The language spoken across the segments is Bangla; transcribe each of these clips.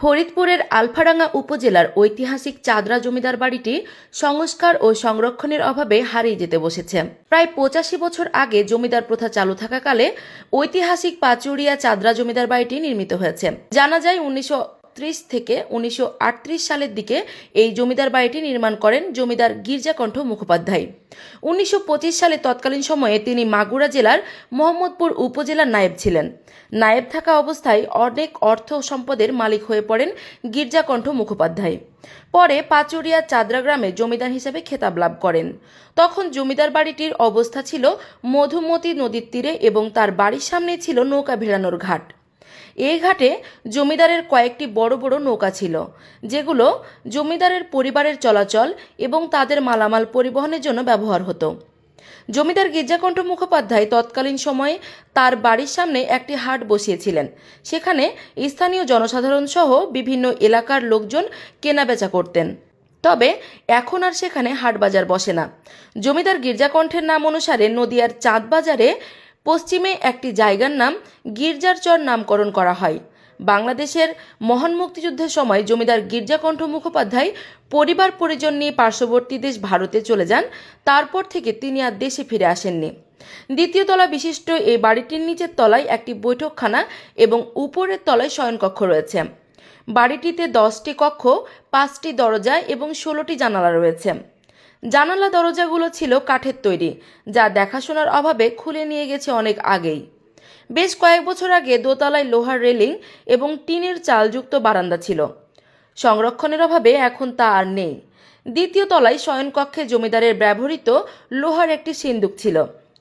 ফরিদপুরের আলফাডাঙ্গা উপজেলার ঐতিহাসিক চাদরা জমিদার বাড়িটি সংস্কার ও সংরক্ষণের অভাবে হারিয়ে যেতে বসেছে। প্রায় পঁচাশি বছর আগে জমিদার প্রথা চালু থাকাকালে ঐতিহাসিক পাচুরিয়া চাদরা জমিদার বাড়িটি নির্মিত হয়েছে। জানা যায়, উনিশশো ত্রিশ থেকে উনিশশো আটত্রিশ সালের দিকে এই জমিদার বাড়িটি নির্মাণ করেন জমিদার গির্জাকণ্ঠ মুখোপাধ্যায়। উনিশশো পঁচিশ সালে তৎকালীন সময়ে তিনি মাগুরা জেলার মোহাম্মদপুর উপজেলার নায়েব ছিলেন। নায়েব থাকা অবস্থায় অনেক অর্থ সম্পদের মালিক হয়ে পড়েন গির্জাকণ্ঠ মুখোপাধ্যায়। পরে পাচুরিয়া চাদরা গ্রামে জমিদার হিসেবে খেতাব লাভ করেন। তখন জমিদার বাড়িটির অবস্থা ছিল মধুমতি নদীর তীরে এবং তার বাড়ির সামনে ছিল নৌকা ভেড়ানোর ঘাট। এই ঘাটে জমিদারের কয়েকটি বড় বড় নৌকা ছিল, যেগুলো জমিদারের পরিবারের চলাচল এবং তাদের মালামাল পরিবহনের জন্য ব্যবহার হতো। জমিদার গির্জাকণ্ঠ মুখোপাধ্যায় তৎকালীন সময়ে তার বাড়ির সামনে একটি হাট বসিয়েছিলেন। সেখানে স্থানীয় জনসাধারণ সহ বিভিন্ন এলাকার লোকজন কেনাবেচা করতেন। তবে এখন আর সেখানে হাট বাজার বসে না। জমিদার গির্জাকণ্ঠের নাম অনুসারে নদিয়ার চাঁদ বাজারে পশ্চিমে একটি জায়গার নাম গির্জার চর নামকরণ করা হয়। বাংলাদেশের মহান মুক্তিযুদ্ধের সময় জমিদার গির্জাকণ্ঠ মুখোপাধ্যায় পরিবার পরিজন নিয়ে পার্শ্ববর্তী দেশ ভারতে চলে যান। তারপর থেকে তিনি আর দেশে ফিরে আসেননি। দ্বিতীয় তলা বিশিষ্ট এই বাড়িটির নিচের তলায় একটি বৈঠকখানা এবং উপরের তলায় শয়নকক্ষ রয়েছে। বাড়িটিতে দশটি কক্ষ, পাঁচটি দরজা এবং ষোলোটি জানালা রয়েছে। জানালা দরজাগুলো ছিল কাঠের তৈরি, যা দেখাশোনার অভাবে খুলে নিয়ে গেছে অনেক আগেই। বেশ কয়েক বছর আগে দোতলায় লোহার রেলিং এবং টিনের চালযুক্ত বারান্দা ছিল। সংরক্ষণের অভাবে এখন তা আর নেই। দ্বিতীয় তলায় শয়নকক্ষে জমিদারের ব্যবহৃত লোহার একটি সিন্দুক ছিল,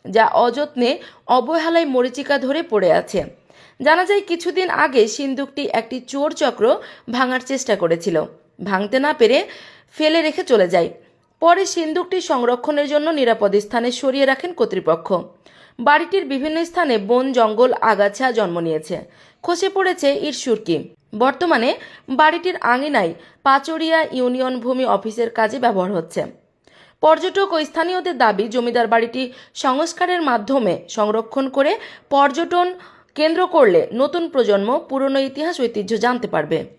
যা অযত্নে অবহেলায় মরিচিকা ধরে পড়ে আছে। জানা যায় কিছুদিন আগে সিন্দুকটি একটি চোর চক্র ভাঙার চেষ্টা করেছিল। ভাঙতে না পেরে ফেলে রেখে চলে যায়। পরে সিন্দুকটি সংরক্ষণের জন্য নিরাপদ স্থানে সরিয়ে রাখেন কর্তৃপক্ষ। বাড়িটির বিভিন্ন স্থানে বন, জঙ্গল, আগাছা জন্ম নিয়েছে। খসে পড়েছে ইরসুরকি বর্তমানে বাড়িটির আঙিনায় পাচুরিয়া ইউনিয়ন ভূমি অফিসের কাজে ব্যবহার হচ্ছে। পর্যটক ও স্থানীয়দের দাবি, জমিদার বাড়িটি সংস্কারের মাধ্যমে সংরক্ষণ করে পর্যটন কেন্দ্র করলে নতুন প্রজন্ম পুরনো ইতিহাস ঐতিহ্য জানতে পারবে।